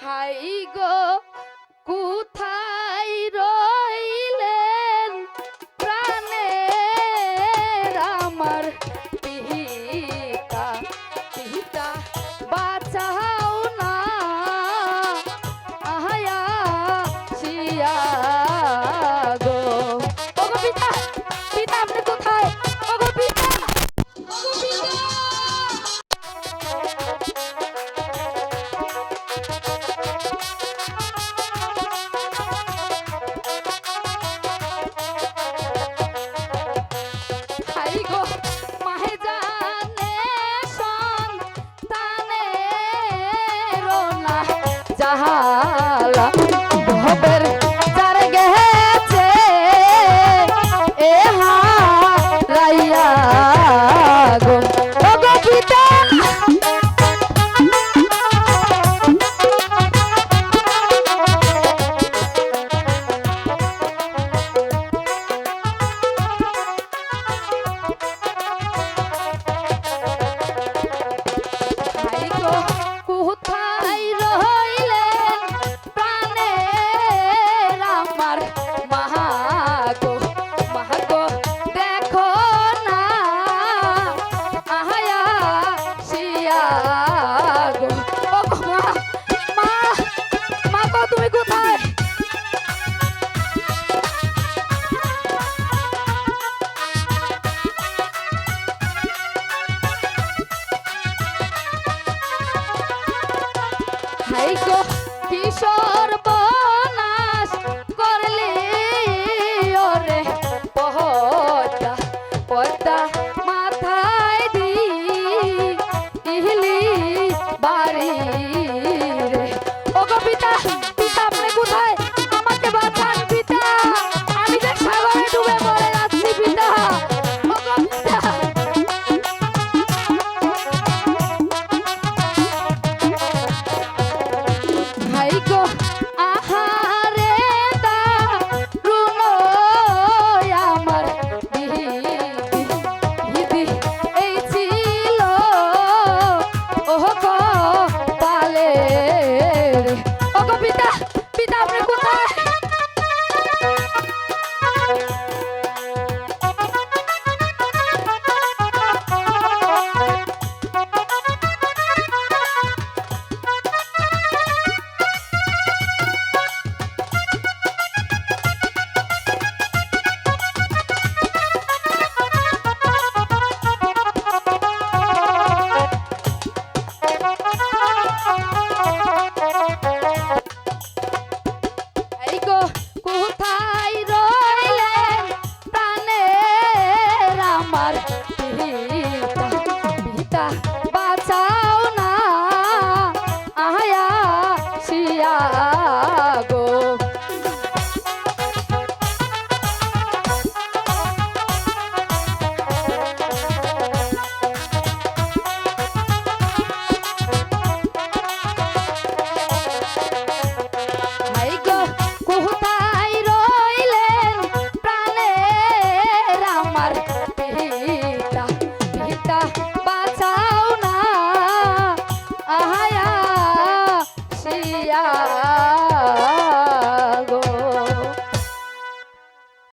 High গো কোথায় জাহালা কিশোর bonus পিতা আপনি কোথায়? আমার পিতা পিতা বাঁচাও না আয়া শিয়া Aleluia!